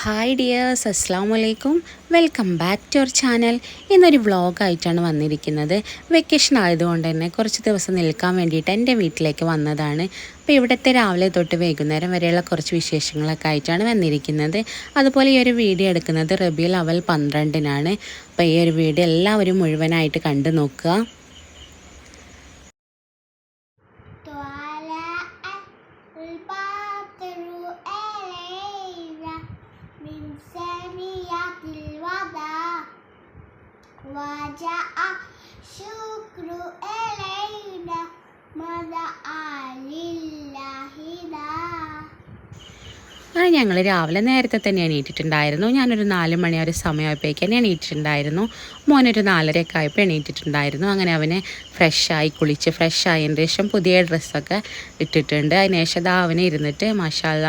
Hi dears അസ്സാം വലൈക്കും welcome back to our channel ഇന്നൊരു വ്ളോഗായിട്ടാണ് വന്നിരിക്കുന്നത്. വെക്കേഷൻ ആയതുകൊണ്ട് തന്നെ കുറച്ച് ദിവസം നിൽക്കാൻ വേണ്ടിയിട്ട് എന്റെ വീട്ടിലേക്ക് വന്നതാണ്. അപ്പോൾ ഇവിടുത്തെ രാവിലെ തൊട്ട് വൈകുന്നേരം വരെയുള്ള കുറച്ച് വിശേഷങ്ങളൊക്കെ ആയിട്ടാണ് വന്നിരിക്കുന്നത്. അതുപോലെ ഈ ഒരു വീഡിയോ എടുക്കുന്നത് റബിയിൽ അവൽ പന്ത്രണ്ടിനാണ്. അപ്പോൾ ഈ ഒരു വീഡിയോ എല്ലാവരും മുഴുവനായിട്ട് കണ്ടു നോക്കുക. وجاء شكر إلينا مدعا لله داع അങ്ങനെ ഞങ്ങൾ രാവിലെ നേരത്തെ തന്നെ എണീറ്റിട്ടുണ്ടായിരുന്നു ഞാനൊരു നാല് മണി ഒരു സമയമായപ്പോഴേക്ക് തന്നെ എണീറ്റിട്ടുണ്ടായിരുന്നു മോനൊരു നാലരയൊക്കെ ആയപ്പോൾ എണീറ്റിട്ടുണ്ടായിരുന്നു അങ്ങനെ അവനെ ഫ്രഷായി കുളിച്ച് ഫ്രഷ് ആയതിന് ശേഷം പുതിയ ഡ്രസ്സൊക്കെ ഇട്ടിട്ടുണ്ട് അതിന് ശേഷം ദാ അവനെ ഇരുന്നിട്ട് മഷാല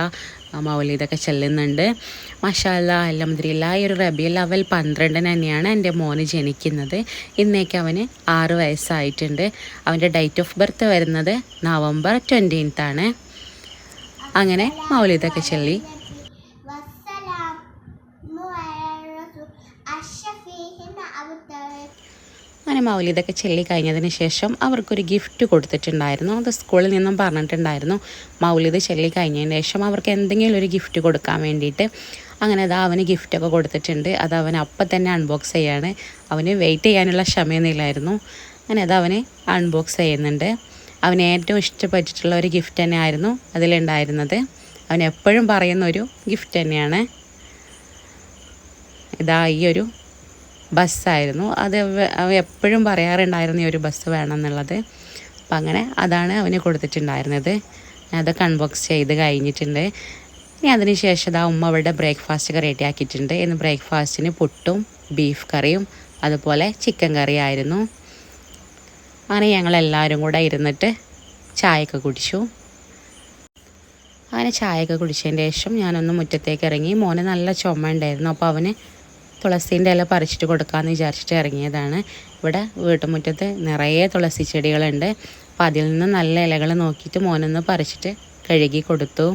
മൗലീദൊക്കെ ചെല്ലുന്നുണ്ട്. മഷാല അലഹമ്മദില്ല ഈ ഒരു റബിയുൽ അവൽ പന്ത്രണ്ടിന് തന്നെയാണ് എന്റെ മോന് ജനിക്കുന്നത്. ഇന്നേക്ക് അവന് ആറ് വയസ്സായിട്ടുണ്ട്. അവന്റെ ഡേറ്റ് ഓഫ് ബർത്ത് വരുന്നത് നവംബർ ട്വന്റീൻത്താണ് അങ്ങനെ മൗലിദൊക്കെ ചൊല്ലി. അങ്ങനെ മൗലിതൊക്കെ ചൊല്ലി കഴിഞ്ഞതിന് ശേഷം അവർക്കൊരു ഗിഫ്റ്റ് കൊടുത്തിട്ടുണ്ടായിരുന്നു. അത് സ്കൂളിൽ നിന്നും പറഞ്ഞിട്ടുണ്ടായിരുന്നു. മൗലിദ് ചൊല്ലി കഴിഞ്ഞതിന് ശേഷം അവർക്ക് എന്തെങ്കിലും ഒരു ഗിഫ്റ്റ് കൊടുക്കാൻ വേണ്ടിയിട്ട് അങ്ങനെ അത് അവന് ഗിഫ്റ്റൊക്കെ കൊടുത്തിട്ടുണ്ട്. അത് അവൻ അപ്പം തന്നെ അൺബോക്സ് ചെയ്യാണ്. അവന് വെയിറ്റ് ചെയ്യാനുള്ള ക്ഷമയൊന്നുമില്ലായിരുന്നു. അങ്ങനെ അത് അവന് അൺബോക്സ് ചെയ്യുന്നുണ്ട്. അവന് ഏറ്റവും ഇഷ്ടപ്പെട്ടിട്ടുള്ള ഒരു ഗിഫ്റ്റ് തന്നെയായിരുന്നു അതിലുണ്ടായിരുന്നത്. അവൻ എപ്പോഴും പറയുന്ന ഒരു ഗിഫ്റ്റ് തന്നെയാണ്. ഇതാ ഈ ഒരു ബസ്സായിരുന്നു. അത് അവ- എപ്പോഴും പറയാറുണ്ടായിരുന്നു ഈ ഒരു ബസ് വേണം എന്നുള്ളത് അപ്പം അങ്ങനെ അതാണ് അവന് കൊടുത്തിട്ടുണ്ടായിരുന്നത്. ഞാൻ അത് അൺബോക്സ് ചെയ്ത് കഴിഞ്ഞിട്ടുണ്ട്. ഇനി അതിന് ശേഷം ആ ഉമ്മ അവളുടെ ബ്രേക്ക്ഫാസ്റ്റ് ഒക്കെ റെഡി ആക്കിയിട്ടുണ്ട്. ഇന്ന് ബ്രേക്ക്ഫാസ്റ്റിന് പുട്ടും ബീഫ് കറിയും അതുപോലെ ചിക്കൻ കറിയായിരുന്നു അങ്ങനെ ഞങ്ങളെല്ലാവരും കൂടെ ഇരുന്നിട്ട് ചായയൊക്കെ കുടിച്ചു. അങ്ങനെ ചായയൊക്കെ കുടിച്ചതിന് ശേഷം ഞാനൊന്ന് മുറ്റത്തേക്ക് ഇറങ്ങി. മോന് നല്ല ചുമ ഉണ്ടായിരുന്നു. അപ്പോൾ അവന് തുളസീന്റെ ഇല പറിച്ചിട്ട് കൊടുക്കാമെന്ന് വിചാരിച്ചിട്ട് ഇറങ്ങിയതാണ്. ഇവിടെ വീട്ടുമുറ്റത്ത് നിറയെ തുളസി ചെടികളുണ്ട്. അപ്പോൾ അതിൽ നിന്ന് നല്ല ഇലകൾ നോക്കിയിട്ട് മോനൊന്ന് പറിച്ചിട്ട് കഴുകി കൊടുത്തു.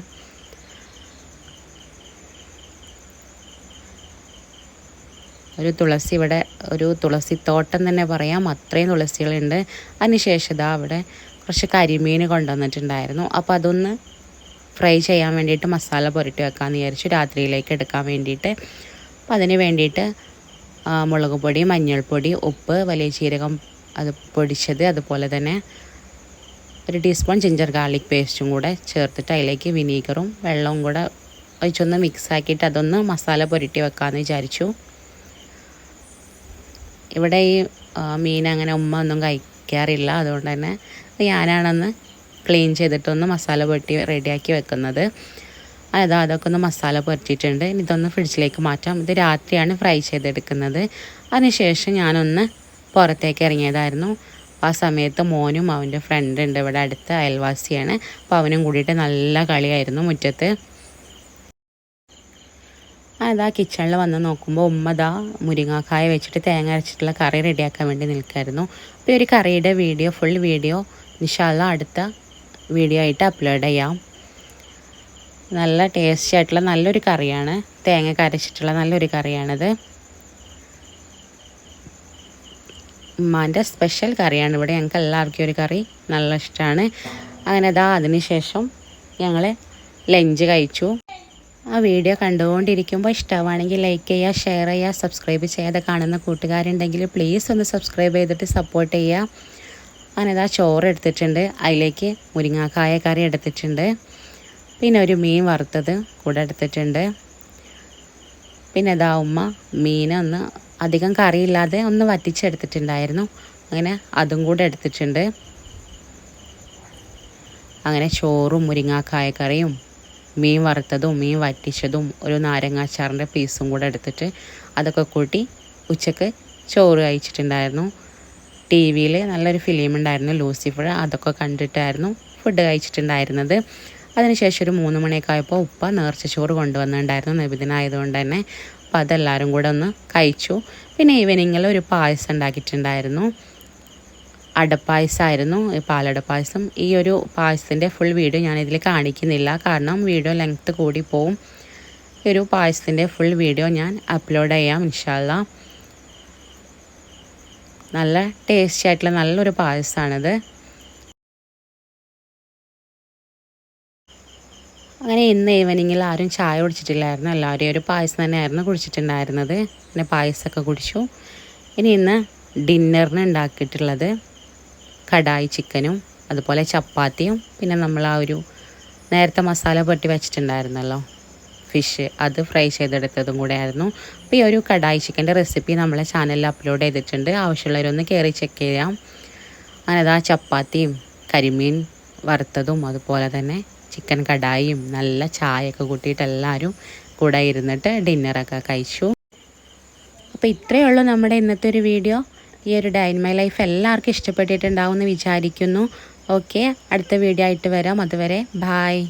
ഒരു തുളസി ഇവിടെ ഒരു തുളസി തോട്ടം തന്നെ പറയാം. അത്രയും തുളസികളുണ്ട്. അതിനുശേഷം ഇതാ അവിടെ കുറച്ച് കരിമീൻ കൊണ്ടുവന്നിട്ടുണ്ടായിരുന്നു. അപ്പോൾ അതൊന്ന് ഫ്രൈ ചെയ്യാൻ വേണ്ടിയിട്ട് മസാല പുരട്ടി വെക്കാമെന്ന് വിചാരിച്ചു. രാത്രിയിലേക്ക് എടുക്കാൻ വേണ്ടിയിട്ട്. അപ്പോൾ അതിന് വേണ്ടിയിട്ട് മുളക് പൊടി മഞ്ഞൾപ്പൊടി ഉപ്പ് വലിയ ജീരകം അത് പൊടിച്ചത് അതുപോലെ തന്നെ ഒരു ടീസ്പൂൺ ജിഞ്ചർ ഗാർലിക് പേസ്റ്റും കൂടെ ചേർത്തിട്ട് അതിലേക്ക് വിനീഗറും വെള്ളവും കൂടെ ഒഴിച്ചൊന്ന് മിക്സ് ആക്കിയിട്ട് അതൊന്ന് മസാല പുരട്ടി വെക്കാമെന്ന് വിചാരിച്ചു. ഇവിടെ ഈ മീൻ അങ്ങനെ ഉമ്മ ഒന്നും കഴിക്കാറില്ല. അതുകൊണ്ട് തന്നെ ഞാനാണെന്ന് ക്ലീൻ ചെയ്തിട്ടൊന്ന് മസാല പുരട്ടി റെഡിയാക്കി വെക്കുന്നത്. അതാ അതൊക്കെ ഒന്ന് മസാല പുരട്ടിയിട്ടുണ്ട്. ഇനി ഇതൊന്ന് ഫ്രിഡ്ജിലേക്ക് മാറ്റാം. ഇത് രാത്രിയാണ് ഫ്രൈ ചെയ്തെടുക്കുന്നത്. അതിനുശേഷം ഞാനൊന്ന് പുറത്തേക്ക് ഇറങ്ങിയതായിരുന്നു. ആ സമയത്ത് മോനും അവന്റെ ഫ്രണ്ട് ഉണ്ട്. ഇവിടെ അടുത്ത അയൽവാസിയാണ്. അപ്പോൾ അവനും കൂടിയിട്ട് നല്ല കളിയായിരുന്നു മുറ്റത്ത്. അതാ കിച്ചണിൽ വന്ന് നോക്കുമ്പോൾ ഉമ്മ ദാ മുരിങ്ങാക്കായ വെച്ചിട്ട് തേങ്ങ അരച്ചിട്ടുള്ള കറി റെഡിയാക്കാൻ വേണ്ടി നിൽക്കായിരുന്നു. അപ്പോൾ ഒരു കറിയുടെ വീഡിയോ ഫുൾ വീഡിയോ നിഷാല അടുത്ത വീഡിയോ ആയിട്ട് അപ്ലോഡ് ചെയ്യാം. നല്ല ടേസ്റ്റി ആയിട്ടുള്ള നല്ലൊരു കറിയാണ്. തേങ്ങ കരച്ചിട്ടുള്ള നല്ലൊരു കറിയാണിത്. ഉമ്മാന്റെ സ്പെഷ്യൽ കറിയാണ് ഇവിടെ. ഞങ്ങൾക്ക് എല്ലാവർക്കും ഒരു കറി നല്ല ഇഷ്ടമാണ് അങ്ങനെ അതാ അതിന് ശേഷം ഞങ്ങൾ ലഞ്ച് കഴിച്ചു. ആ വീഡിയോ കണ്ടുകൊണ്ടിരിക്കുമ്പോൾ ഇഷ്ടമാണെങ്കിൽ ലൈക്ക് ചെയ്യുക ഷെയർ ചെയ്യുക സബ്സ്ക്രൈബ് ചെയ്യാതെ കാണുന്ന കൂട്ടുകാരുണ്ടെങ്കിൽ പ്ലീസ് ഒന്ന് സബ്സ്ക്രൈബ് ചെയ്തിട്ട് സപ്പോർട്ട് ചെയ്യുക. അങ്ങനെ ഇതാ ചോറ് എടുത്തിട്ടുണ്ട്. അതിലേക്ക് മുരിങ്ങാക്കായ കറി എടുത്തിട്ടുണ്ട്. പിന്നെ ഒരു മീൻ വറുത്തത് കൂടെ എടുത്തിട്ടുണ്ട്. പിന്നെ ഇതാ ഉമ്മ മീനൊന്ന് അധികം കറിയില്ലാതെ ഒന്ന് വറ്റിച്ചെടുത്തിട്ടുണ്ടായിരുന്നു. അങ്ങനെ അതും കൂടെ എടുത്തിട്ടുണ്ട്. അങ്ങനെ ചോറും മുരിങ്ങാക്കായ കറിയും മീൻ വറുത്തതും മീൻ വറ്റിച്ചതും ഒരു നാരങ്ങാച്ചാറിന്റെ പീസും കൂടെ എടുത്തിട്ട് അതൊക്കെ കൂട്ടി ഉച്ചയ്ക്ക് ചോറ് കഴിച്ചിട്ടുണ്ടായിരുന്നു. ടി വിയിൽ നല്ലൊരു ഫിലിം ഉണ്ടായിരുന്നു ലൂസിഫർ അതൊക്കെ കണ്ടിട്ടായിരുന്നു ഫുഡ് കഴിച്ചിട്ടുണ്ടായിരുന്നത്. അതിനുശേഷം ഒരു മൂന്ന് മണിയൊക്കെ ആയപ്പോൾ ഉപ്പ നേർച്ച ചോറ് കൊണ്ടുവന്നിട്ടുണ്ടായിരുന്നു. നബിദിനായതുകൊണ്ട് തന്നെ അപ്പോൾ അതെല്ലാവരും കൂടെ ഒന്ന് കഴിച്ചു. പിന്നെ ഈവനിങ്ങിൽ ഒരു പായസം ഉണ്ടാക്കിയിട്ടുണ്ടായിരുന്നു. അടപ്പായസമായിരുന്നു പാലട പായസം ഈ ഒരു പായസത്തിന്റെ ഫുൾ വീഡിയോ ഞാനിതിൽ കാണിക്കുന്നില്ല. കാരണം വീഡിയോ ലെങ്ത്ത് കൂടി പോവും ഈ ഒരു പായസത്തിന്റെ ഫുൾ വീഡിയോ ഞാൻ അപ്ലോഡ് ചെയ്യാം ഇൻഷാല്ല നല്ല ടേസ്റ്റി ആയിട്ടുള്ള നല്ലൊരു പായസമാണിത് അങ്ങനെ ഇന്ന് ഈവനിങ്ങിൽ ആരും ചായ കുടിച്ചിട്ടില്ലായിരുന്നു. എല്ലാവരും ഒരു പായസം തന്നെയായിരുന്നു കുടിച്ചിട്ടുണ്ടായിരുന്നത്. പിന്നെ പായസമൊക്കെ കുടിച്ചു. ഇനി ഇന്ന് ഡിന്നറിന് ഉണ്ടാക്കിയിട്ടുള്ളത് കടായി ചിക്കനും അതുപോലെ ചപ്പാത്തിയും പിന്നെ നമ്മൾ ആ ഒരു നേരത്തെ മസാല പൊട്ടി വെച്ചിട്ടുണ്ടായിരുന്നല്ലോ ഫിഷ് അത് ഫ്രൈ ചെയ്തെടുത്തതും കൂടെ ആയിരുന്നു അപ്പോൾ ഈ ഒരു കടായി ചിക്കന്റെ റെസിപ്പി നമ്മളെ ചാനലിൽ അപ്ലോഡ് ചെയ്തിട്ടുണ്ട്. ആവശ്യമുള്ളവരൊന്ന് കയറി ചെക്ക് ചെയ്യാം. അങ്ങനെ അതാ ചപ്പാത്തിയും കരിമീൻ വറുത്തതും അതുപോലെ തന്നെ ചിക്കൻ കടായിയും നല്ല ചായയൊക്കെ കൂട്ടിയിട്ട് എല്ലാവരും കൂടെ ഇരുന്നിട്ട് ഡിന്നറൊക്കെ കഴിച്ചു. അപ്പോൾ ഇത്രയേ ഉള്ളൂ നമ്മുടെ ഇന്നത്തെ ഒരു വീഡിയോ. ഈ ഒരു ഡൈൻ മൈ ലൈഫ് എല്ലാവർക്കും ഇഷ്ടപ്പെട്ടിട്ടുണ്ടാവും എന്ന് വിചാരിക്കുന്നു. ഓക്കെ അടുത്ത വീഡിയോ ആയിട്ട് വരാം. അതുവരെ ബായ്